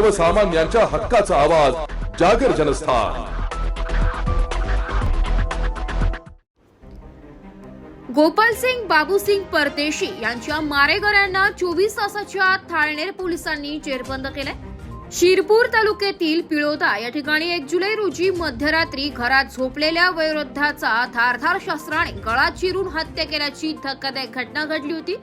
सर्वसामान्यांच्या हक्काचा आवाज जागर जनस्थान. गोपालसिंग बाबूसिंग परदेशी यांच्या मारेकऱ्यांना चोवीस तासाच्या आत थाळनेर पोलिसांनी जेरबंद केलंय. शिरपूर तालुक्यातील पिळोदा या ठिकाणी एक जुलै रोजी मध्यरात्री घरात झोपलेल्या वयोवृद्धाचा धारधार शस्त्राने गळा चिरून हत्या केल्याची धक्कादायक घटना घडली होती.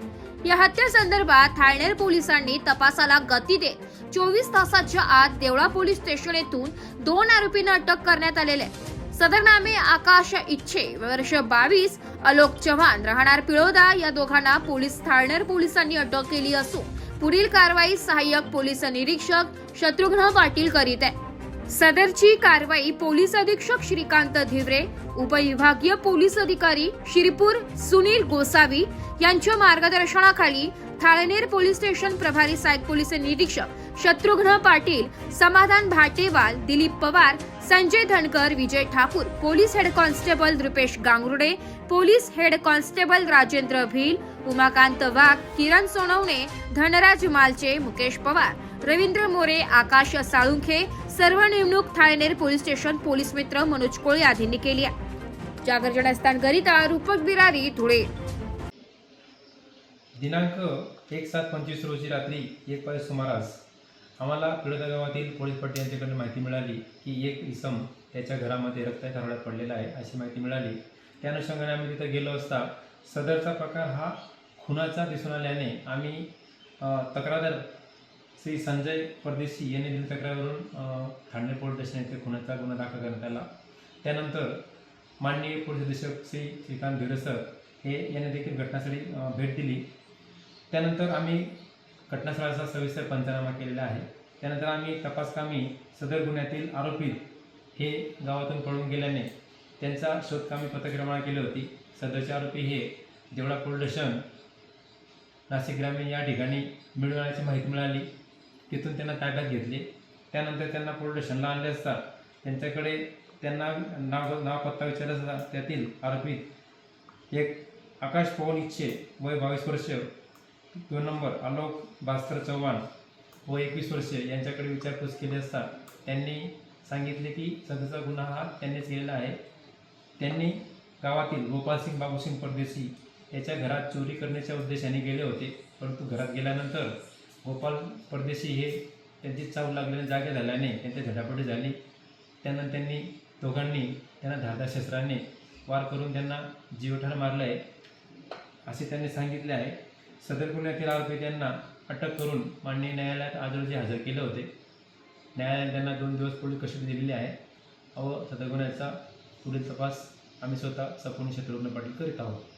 या हत्येसंदर्भात थाळनेर पोलिसांनी तपासाला गती देत चोवीस तासाच्या आत देवळा पोलीस स्टेशन येथून दोन आरोपींना अटक करण्यात आलेले आहे. सदर नामे आकाश इच्छे वर्ष बावीस अलोक चव्हाण राहणार पिळोदा या दोघांना पोलीस थाळनेर पोलिसांनी अटक केली असून पुढील कारवाई सहाय्यक पोलीस निरीक्षक शत्रुघ्न पाटील करीत आहे सदरची कारवाई पोलीस अधीक्षक श्रीकांत धिवरे उपविभागीय पोलीस अधिकारी शिरपूर सुनील गोसावी यांच्या मार्गदर्शनाखाली थाळनेर पोलीस स्टेशन प्रभारी सहाय्यक पोलीस निरीक्षक Shatrughna Patil Samadhan Bhatewal Dilip Pawar Sanjay Dhankar Vijay Thakur police head constable Rupesh Gangrude police head constable Rajendra Bhil Umakant Wagh Kiran Sonawane Dhanraj Malche Mukesh Pawar Ravindra More Akash Salunkhe सर्व नेमणूक Thalner police station police मित्र मनोज कोळे आदींनी केली आहे. जागर जनस्थानकरिता रूपक बिरारी धुळे. दिनांक एक सात पंचवीस रोजी रात्री एक वाजे सुमारास आम्हाला पिळदा गावातील पोलीस पाटील यांच्याकडून माहिती मिळाली की एक इसम त्याच्या घरामध्ये रक्ताच्या हरवड्यात पडलेला आहे अशी माहिती मिळाली. त्या अनुषंगाने आम्ही तिथं गेलो असता सदरचा प्रकार हा खुनाचा दिसून आल्याने आम्ही तक्रारदार श्री संजय परदेशी यांनी दिली तक्रारवरून ठाणे पोलीस स्टेशन येथे खुनाचा गुन्हा दाखल करण्यात आला. त्यानंतर माननीय पोलीस अधीक्षक श्री श्रीकांत धीरसर हे यांनी देखील घटनास्थळी भेट दिली. त्यानंतर आम्ही घटनास्थळाचा सविस्तर पंचनामा केलेला आहे. त्यानंतर आम्ही तपासकामी सदर गुन्ह्यातील आरोपी हे गावातून पळून गेल्याने त्यांचा शोधकामी पथक्रमणा केली होती. सदरचे आरोपी हे देवळा पोलीस स्टेशन नाशिक ग्रामीण या ठिकाणी मिळवण्याची माहिती मिळाली. तिथून त्यांना ताब्यात घेतले. त्यानंतर त्यांना पोलीस आणले असता त्यांच्याकडे त्यांना नाव नाव पत्ता विचारला असता त्यातील आरोपी एक आकाश पवन इच्छे वय बावीस वर्ष दोन नंबर आलोक भास्कर चव्हाण व एकवीस वर्ष यांच्याकडे विचारपूस केली असता त्यांनी सांगितले की सदरचा गुन्हा हा त्यांनीच केलेला आहे. त्यांनी गावातील गोपालसिंग बाबूसिंग परदेशी याच्या घरात चोरी करण्याच्या उद्देशाने गेले होते. परंतु घरात गेल्यानंतर गोपाल परदेशी हे त्यांची चाव लागलेल्या जागे झाल्याने त्यांची झटापटी झाली. त्यानंतर त्यांनी दोघांनी त्यांना धारदार शस्त्राने वार करून त्यांना जीवठाण मारलं आहे. असे त्यांनी सांगितले आहे. सदर गुन्ह्यातील आरोपी त्यांना अटक करून माननीय न्यायालयात आज रोजी हजर केले होते. न्यायालयाने त्यांना दोन दिवस पोलीस कस्टडी दिलेली आहे. व सदर गुन्ह्याचा पुढील तपास आम्ही स्वतः सपूर्ण शत्रुघ्न पाटील करीत आहोत.